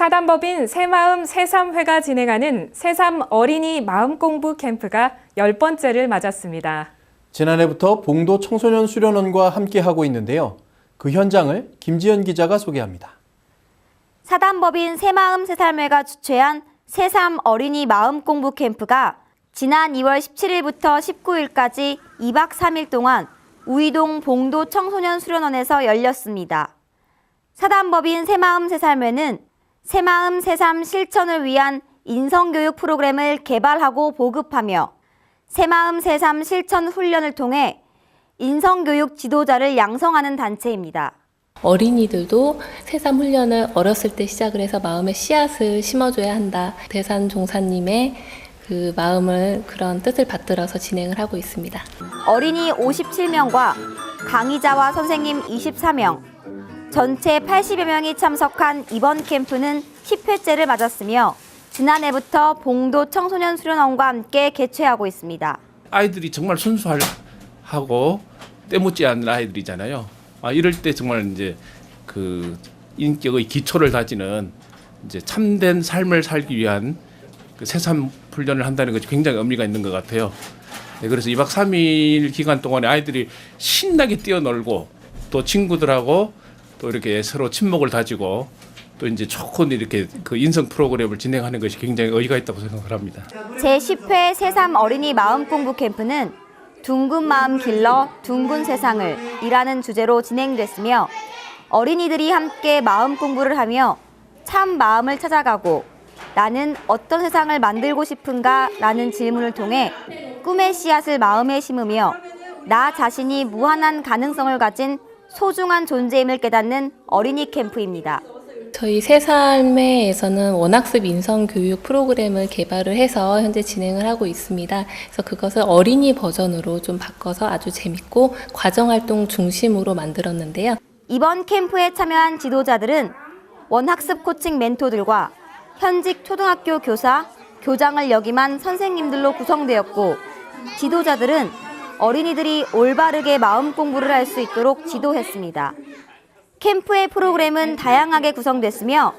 사단법인 새마음 새삼회가 진행하는 새삼 어린이 마음 공부 캠프가 열 번째를 맞았습니다. 지난해부터 봉도 청소년 수련원과 함께하고 있는데요. 그 현장을 김지연 기자가 소개합니다. 사단법인 새마음 새살매가 주최한 새삼 어린이 마음 공부 캠프가 지난 2월 17일부터 19일까지 2박 3일 동안 우이동 봉도 청소년 수련원에서 열렸습니다. 사단법인 새마음 새살매는 새마음 새삼 실천을 위한 인성교육 프로그램을 개발하고 보급하며 새마음 새삼 실천 훈련을 통해 인성교육 지도자를 양성하는 단체입니다. 어린이들도 새삼 훈련을 어렸을 때 시작을 해서 마음의 씨앗을 심어줘야 한다. 대산 종사님의 그 마음을 그런 뜻을 받들어서 진행을 하고 있습니다. 어린이 57명과 강의자와 선생님 24명, 전체 80여 명이 참석한 이번 캠프는 10회째를 맞았으며 지난해부터 봉도 청소년 수련원과 함께 개최하고 있습니다. 아이들이 정말 순수하고 때묻지 않는 아이들이잖아요. 아, 이럴 때 정말 이제 그 인격의 기초를 다지는 이제 참된 삶을 살기 위한 그 새삼 훈련을 한다는 것이 굉장히 의미가 있는 것 같아요. 네, 그래서 2박 3일 기간 동안에 아이들이 신나게 뛰어놀고 또 친구들하고 또 이렇게 서로 친목을 다지고 또 이제 좋은 이렇게 그 인성 프로그램을 진행하는 것이 굉장히 의의가 있다고 생각을 합니다. 제10회 새삼 어린이 마음 공부 캠프는 둥근 마음 길러 둥근 세상을 이라는 주제로 진행됐으며 어린이들이 함께 마음 공부를 하며 참 마음을 찾아가고 나는 어떤 세상을 만들고 싶은가 라는 질문을 통해 꿈의 씨앗을 마음에 심으며 나 자신이 무한한 가능성을 가진 소중한 존재임을 깨닫는 어린이 캠프입니다. 저희 새삶에서는 원학습 인성 교육 프로그램을 개발을 해서 현재 진행을 하고 있습니다. 그래서 그것을 어린이 버전으로 좀 바꿔서 아주 재밌고 과정 활동 중심으로 만들었는데요. 이번 캠프에 참여한 지도자들은 원학습 코칭 멘토들과 현직 초등학교 교사, 교장을 역임한 선생님들로 구성되었고 지도자들은 어린이들이 올바르게 마음 공부를 할 수 있도록 지도했습니다. 캠프의 프로그램은 다양하게 구성됐으며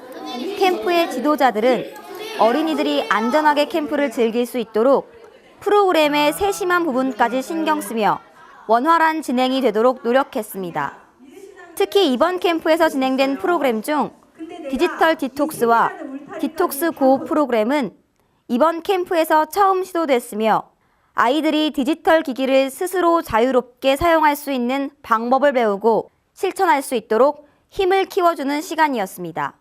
캠프의 지도자들은 어린이들이 안전하게 캠프를 즐길 수 있도록 프로그램의 세심한 부분까지 신경 쓰며 원활한 진행이 되도록 노력했습니다. 특히 이번 캠프에서 진행된 프로그램 중 디지털 디톡스와 디톡스 고 프로그램은 이번 캠프에서 처음 시도됐으며 아이들이 디지털 기기를 스스로 자유롭게 사용할 수 있는 방법을 배우고 실천할 수 있도록 힘을 키워주는 시간이었습니다.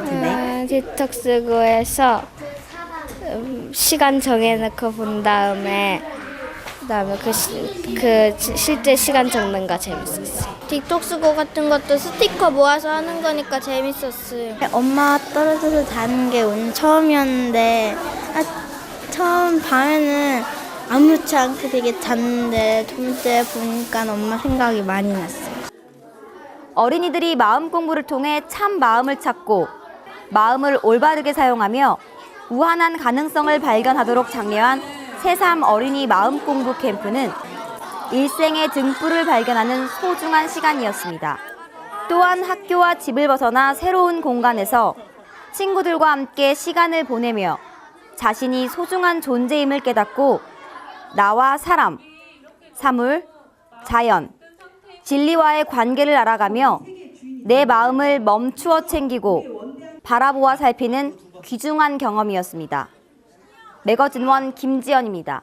아, 디톡스고에서 음, 시간 정해놓고 본 다음에 그다음에 그, 시, 그 시- 실제 시간 적는 거 재밌었어요. 딕톡스고 같은 것도 스티커 모아서 하는 거니까 재밌었어요. 엄마 떨어져서 자는 게 오늘 처음이었는데 아, 처음 밤에는 아무렇지 않게 되게 잤는데 두 번째 보니까 엄마 생각이 많이 났어요. 어린이들이 마음 공부를 통해 참 마음을 찾고 마음을 올바르게 사용하며 무한한 가능성을 발견하도록 장려한 새삼 어린이 마음 공부 캠프는 일생의 등불을 발견하는 소중한 시간이었습니다. 또한 학교와 집을 벗어나 새로운 공간에서 친구들과 함께 시간을 보내며 자신이 소중한 존재임을 깨닫고 나와 사람, 사물, 자연, 진리와의 관계를 알아가며 내 마음을 멈추어 챙기고 바라보아 살피는 귀중한 경험이었습니다. 매거진원 김지연입니다.